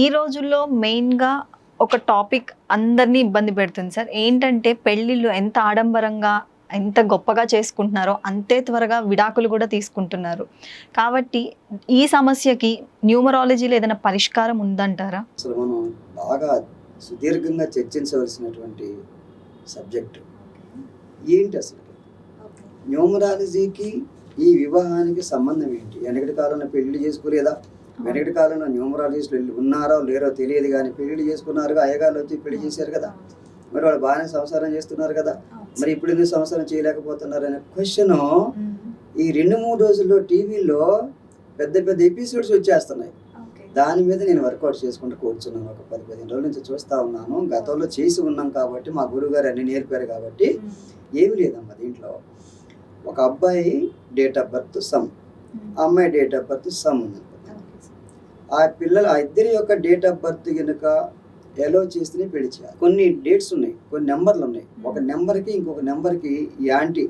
ఈ రోజుల్లో మెయిన్గా ఒక టాపిక్ అందరినీ ఇబ్బంది పెడుతుంది సార్. ఏంటంటే పెళ్ళిళ్ళు ఎంత ఆడంబరంగా ఎంత గొప్పగా చేసుకుంటున్నారో అంతే త్వరగా విడాకులు కూడా తీసుకుంటున్నారు. కాబట్టి ఈ సమస్యకి న్యూమరాలజీలో ఏదైనా పరిష్కారం ఉందంటారా? అసలు మనం బాగా సుదీర్ఘంగా చర్చించవలసినటువంటి సబ్జెక్ట్. ఏంటి అసలు? న్యూమరాలజీకి ఈ వివాహానికి సంబంధం ఏంటి? వెనకటి కాలంలో పెళ్ళి చేసుకోలేదా? వెనకటి కాలంలో న్యూమరాలజిస్టులు ఉన్నారో లేరో తెలియదు కానీ పెళ్ళి చేసుకున్నారు అయ్యగారు వచ్చి పెళ్ళి చేశారు కదా. మరి వాళ్ళు బాగానే సంసారం చేస్తున్నారు కదా. మరి ఇప్పుడు ఎందుకు సంసారం చేయలేకపోతున్నారు అనే క్వశ్చన్ ఈ రెండు మూడు రోజుల్లో టీవీలో పెద్ద పెద్ద ఎపిసోడ్స్ వచ్చేస్తున్నాయి. దాని మీద నేను వర్కౌట్ చేసుకుంటూ కూర్చున్నాను. ఒక పది పదిహేను రోజుల నుంచి చూస్తూ ఉన్నాను. గతంలో చేసి ఉన్నాం కాబట్టి మా గురువుగారు అన్ని నేర్పారు కాబట్టి ఏమి లేదమ్మా దీంట్లో. ఒక అబ్బాయి డేట్ ఆఫ్ బర్త్ సమ్ అమ్మాయి డేట్ ఆఫ్ బర్త్ సమ్ ఉంది. ఆ పిల్లలు ఆ ఇద్దరి యొక్క డేట్ ఆఫ్ బర్త్ కనుక ఎలో చేస్తేనే పెళ్ళి చేయాలి. కొన్ని డేట్స్ ఉన్నాయి కొన్ని నెంబర్లు ఉన్నాయి. ఒక నెంబర్కి ఇంకొక నెంబర్కి యాంటీ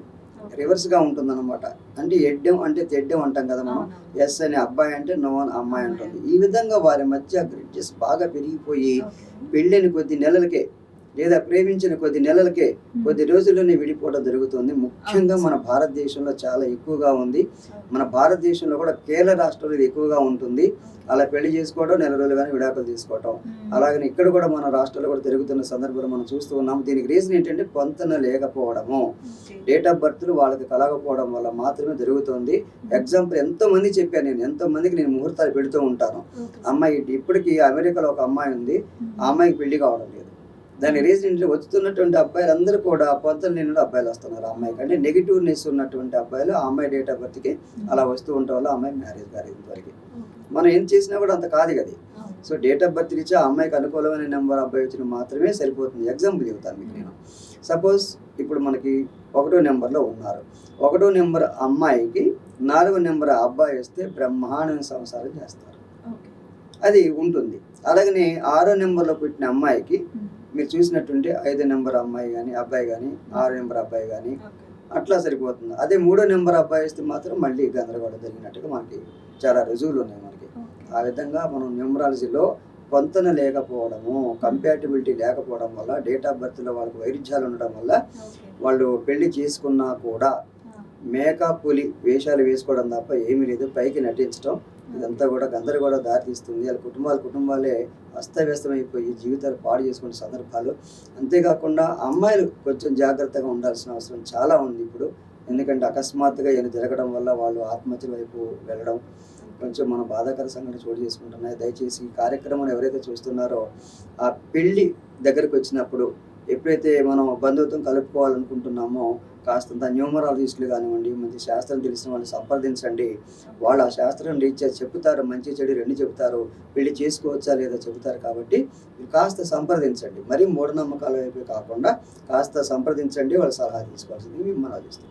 రివర్స్గా ఉంటుందన్నమాట. అంటే ఎడ్డం అంటే తెడ్డం అంటాం కదా మనం. ఎస్ అనే అబ్బాయి అంటే నో అని అమ్మాయి అంటుంది. ఈ విధంగా వారి మధ్య గ్రిడ్జెస్ బాగా పెరిగిపోయి పెళ్ళైన కొద్ది నెలలకే లేదా ప్రేమించిన కొద్ది నెలలకే కొద్ది రోజుల్లోనే విడిపోవడం జరుగుతుంది. ముఖ్యంగా మన భారతదేశంలో చాలా ఎక్కువగా ఉంది. మన భారతదేశంలో కూడా కేరళ రాష్ట్రంలో ఇది ఎక్కువగా ఉంటుంది. అలా పెళ్ళి చేసుకోవడం నెల రోజులు కానీ విడాకులు తీసుకోవటం. అలాగని ఇక్కడ కూడా మన రాష్ట్రాల్లో కూడా తిరుగుతున్న సందర్భంలో మనం చూస్తూ ఉన్నాం. దీనికి రీజన్ ఏంటంటే పొంతన లేకపోవడము. డేట్ ఆఫ్ బర్త్లు వాళ్ళకి కలగకపోవడం వల్ల మాత్రమే జరుగుతుంది. ఎగ్జాంపుల్ ఎంతో మంది చెప్పాను నేను. ఎంతో మందికి నేను ముహూర్తాలు పెడుతూ ఉంటాను. అమ్మాయి ఇప్పటికీ అమెరికాలో ఒక అమ్మాయి ఉంది. ఆ అమ్మాయికి పెళ్ళి కావడం లేదు. దాని రీజన్ వస్తున్నటువంటి అబ్బాయిలు అందరూ కూడా పొంతలు నిండు అబ్బాయిలు వస్తున్నారు. ఆ అమ్మాయికి అంటే నెగిటివ్నెస్ ఉన్నటువంటి అబ్బాయిలు ఆ అమ్మాయి డేట్ ఆఫ్ బర్త్కి అలా వస్తూ ఉండటం వల్ల ఆ అమ్మాయి మ్యారేజ్ కాలేదు ఇంతవరకు మనం ఏం చేసినా కూడా అంత కాదు కదా. సో డేట్ ఆఫ్ బర్త్ ఆ అమ్మాయికి అనుకూలమైన నెంబర్ అబ్బాయి వచ్చిన మాత్రమే సరిపోతుంది. ఎగ్జాంపుల్ చెబుతాను మీకు నేను. సపోజ్ ఇప్పుడు మనకి ఒకటో నెంబర్లో ఉన్నారు. ఒకటో నెంబర్ అమ్మాయికి నాలుగో నెంబర్ అబ్బాయి వస్తే బ్రహ్మాండమైన సంసారం చేస్తారు. అది ఉంటుంది. అలాగనే ఆరో నెంబర్లో పుట్టిన అమ్మాయికి మీరు చూసినట్టుంటే ఐదో నెంబర్ అమ్మాయి కానీ అబ్బాయి కానీ ఆరో నెంబర్ అబ్బాయి కానీ అట్లా సరిపోతుంది. అదే మూడో నెంబర్ అబ్బాయి వస్తే మాత్రం మళ్ళీ గందరగోళం జరిగినట్టుగా మనకి చాలా రుజువులు ఉన్నాయి మనకి. ఆ విధంగా మనం న్యూమరాలజీలో పొంతన లేకపోవడము కంపాటిబిలిటీ లేకపోవడం వల్ల డేట్ ఆఫ్ బర్త్లో వాళ్ళకి వైరుధ్యాలు ఉండడం వల్ల వాళ్ళు పెళ్ళి చేసుకున్నా కూడా మేక పులి వేషాలు వేసుకోవడం తప్ప ఏమీ లేదు. పైకి నటించడం ఇదంతా కూడా గందరగోళ దారితీస్తుంది. వాళ్ళ కుటుంబాల కుటుంబాలే అస్తవ్యస్తమైపోయి జీవితాలు పాడు చేసుకునే సందర్భాలు. అంతేకాకుండా అమ్మాయిలు కొంచెం జాగ్రత్తగా ఉండాల్సిన అవసరం చాలా ఉంది ఇప్పుడు. ఎందుకంటే అకస్మాత్తుగా ఏమైనా జరగడం వల్ల వాళ్ళు ఆత్మహత్య వైపు వెళ్ళడం కొంచెం మన బాధాకర సంఘటన చోటు చేసుకుంటున్నాయి. దయచేసి ఈ కార్యక్రమం ఎవరైతే చూస్తున్నారో ఆ పెళ్ళి దగ్గరకు వచ్చినప్పుడు ఎప్పుడైతే మనం బంధుత్వం కలుపుకోవాలనుకుంటున్నామో కాస్తంత న్యూమరాలజిస్టులు కానివ్వండి మంచి శాస్త్రం తెలిసిన వాళ్ళని సంప్రదించండి. వాళ్ళు ఆ శాస్త్రం రీత్యా చెప్తారు మంచి చెడు రెండు చెప్తారు పెళ్ళి చేసుకోవచ్చా లేదా చెబుతారు కాబట్టి మీరు కాస్త సంప్రదించండి. మరీ మూఢనమ్మకాల వైపు కాకుండా కాస్త సంప్రదించండి వాళ్ళ సలహా తీసుకోవాల్సింది మిమ్మల్ని ఆలోచిస్తాం